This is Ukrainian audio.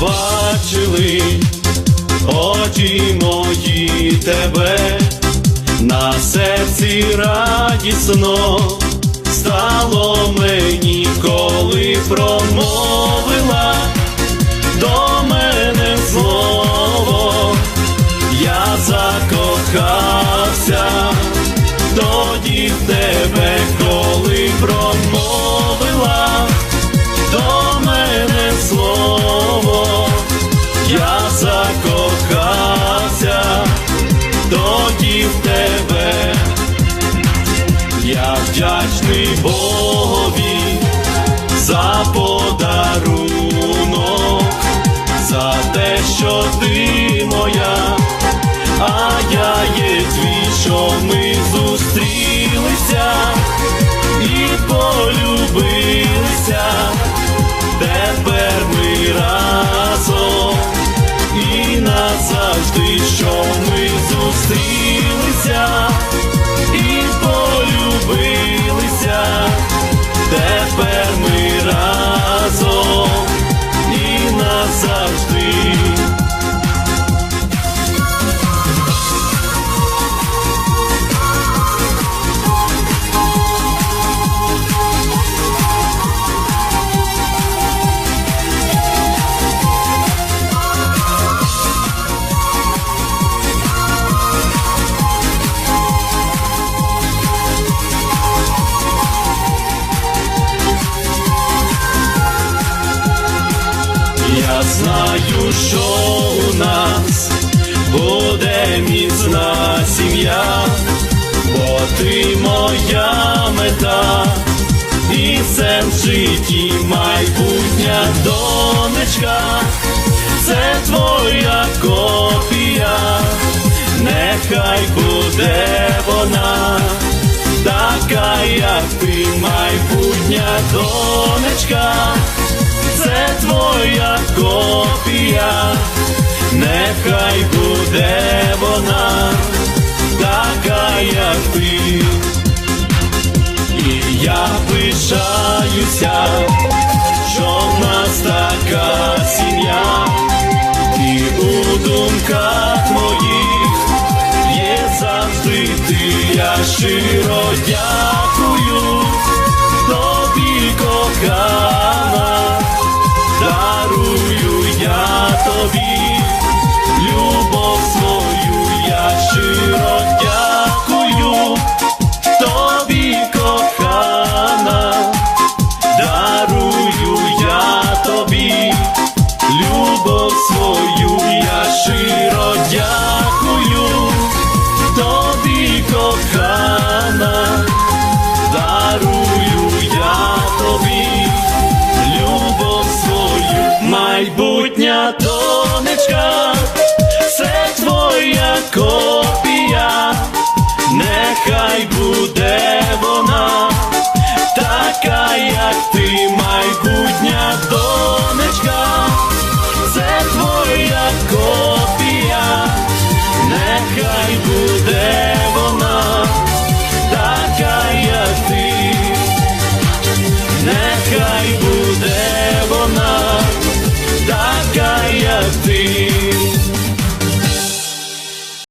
бачили, очі мої тебе, на серці радісно стало мені коли промов. Я вдячний Богові за подарунок, за те, що ти моя, а я є твій, що ми зустрілися і полюбилися, тепер ми разом і назавжди, що ми зустрілися знаю, що у нас буде міцна сім'я, бо ти моя мета, і сенс в житті майбутня донечка, це твоя копія, нехай буде вона, така, як ти майбутня донечка це твоя копія, нехай буде вона, така, як ти, і я пишаюся, що в нас така сім'я, і у думках моїх я щиро дякую.